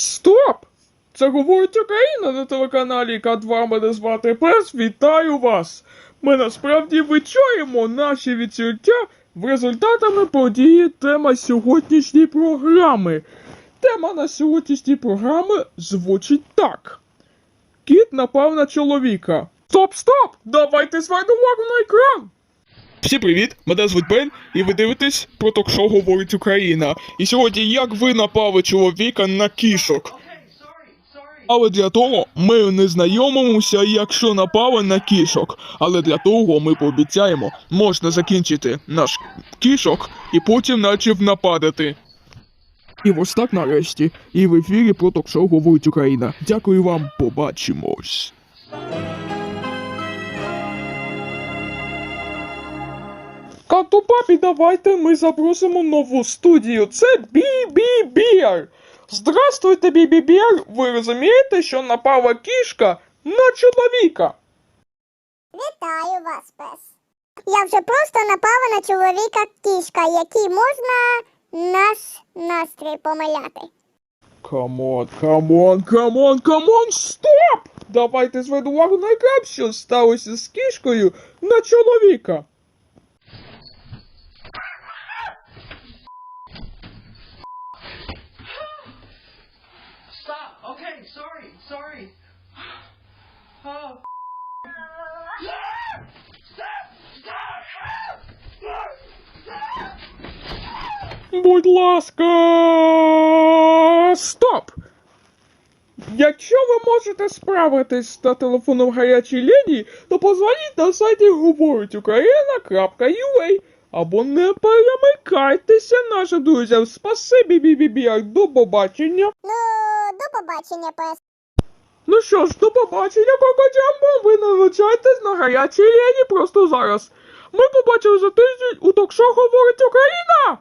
Стоп! Це говорить Україна на телеканалі К2. Мене звати Пес. Вітаю вас! Ми насправді вичуємо наші відчуття в результатами події тема сьогоднішньої програми. Тема на сьогоднішній програми звучить так. Кіт напав на чоловіка. Стоп, стоп! Давайте звернемо увагу на екран! Всім привіт! Мене звуть Бен, і ви дивитесь про ток-шоу Говорить Україна. І сьогодні як ви напали чоловіка на кішок. Але для того ми не знайомимося, якщо напали на кішок. Але для того ми пообіцяємо, можна закінчити наш кішок і потім начав нападати. І ось так нарешті. І в ефірі про ток-шоу Говорить Україна. Дякую вам, побачимось. Кату папі, давайте ми запросимо нову студію. Це Бі-Бі Бір. Здравствуйте, Бі-Бі Бір. Ви розумієте, що напала кішка на чоловіка? Вітаю вас, пес. Я вже просто напала на чоловіка кішка, який можна наш настрій помиляти. Камон, камон, камон, камон, стоп! Давайте звернемо увагу на екран, що сталося з кішкою на чоловіка. Stop. Okay, sorry, sorry. Oh. Stop! Stop! Stop! Будь ласка, стоп! Якщо ви можете справитись на телефоном гарячій лінії, то позвоніть на сайті говорить Україна.ua або не перемикайтеся нашим друзям. Спасибі, бі-бі-бі, до побачення. Побачення, пес. Ну що ж, до побачення, Кокоджамбо, ви налучайтесь на гарячій лінії просто зараз. Ми побачили за тиждень у ток-шоу говорить Україна!